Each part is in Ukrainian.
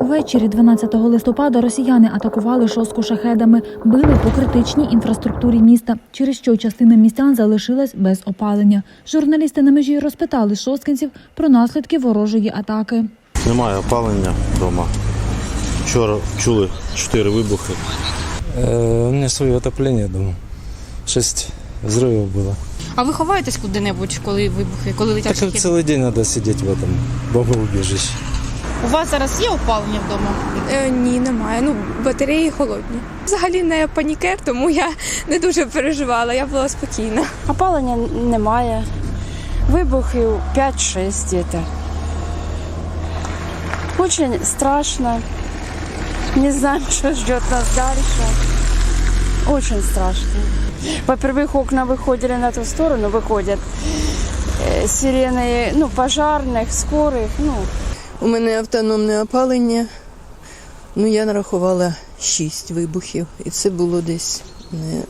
Ввечері 12 листопада росіяни атакували шоску шахедами, били по критичній інфраструктурі міста, через що частина містян залишилась без опалення. Журналісти на межі розпитали шосткинців про наслідки ворожої атаки. Немає опалення вдома. Вчора чули чотири вибухи. Э, у меня свое отопление дома. Шесть взрывов было. А ви ховаєтесь куди-небудь, коли вибухи, коли летять Так шахеди? целый день надо сидеть в этом бомбоубежище. У вас зараз є опалення вдома? Е, ні, немає. Ну, батареї холодні. Взагалі не панікер, тому я не дуже переживала, я була спокійна. Опалення немає. Вибухів 5-6 где-то. Очень страшно. Не знаем, что ждет нас дальше. Очень страшно. Во-первых, окна выходили на ту сторону, выходят э, сирены, ну, пожарных, скорых, ну, у мене автономне опалення. Ну, я нарахувала 6 вибухів. І це було десь, не,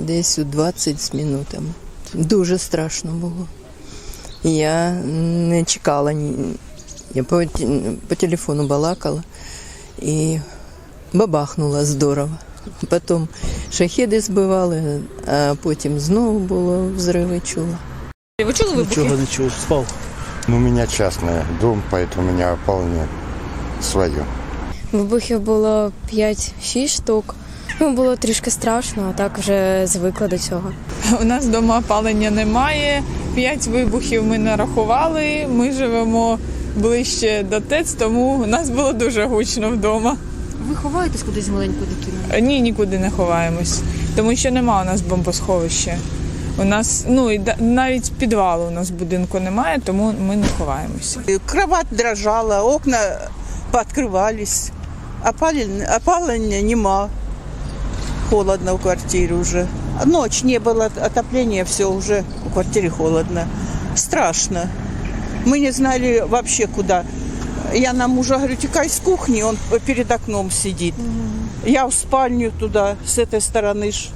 десь у 20 з минутами. Дуже страшно було. Я не чекала ні. Я по, по телефону балакала і бабахнула здорово. Потім шахеди збивали, а потім знову було взриви чула. Ви чули вибухи? Нічого не чув, спав. Ну, у меня частный дом, поэтому у меня опаление свое. Вибухів було 5-6 штук. Ну, було трішки страшно, а так вже звикла до цього. У нас вдома опалення немає. П'ять вибухів ми нарахували. Ми живемо ближче до ТЕЦ, тому у нас було дуже гучно вдома. Ви ховаєтесь кудись з маленькою дитиною? Ні, нікуди не ховаємось, тому що нема у нас бомбосховища. У нас ну і да- навіть підвалу у нас в будинку немає, тому ми не ховаємося. Кровать дрожала, окна пооткрывались. Опален- Опалення нема. Холодно в квартире уже. Ночь не было отопления, все уже в квартире холодно. Страшно. Мы не знали вообще куда. Я на мужа говорю, текай с кухни, он перед окном сидит. Я в спальню туда, с этой стороны ж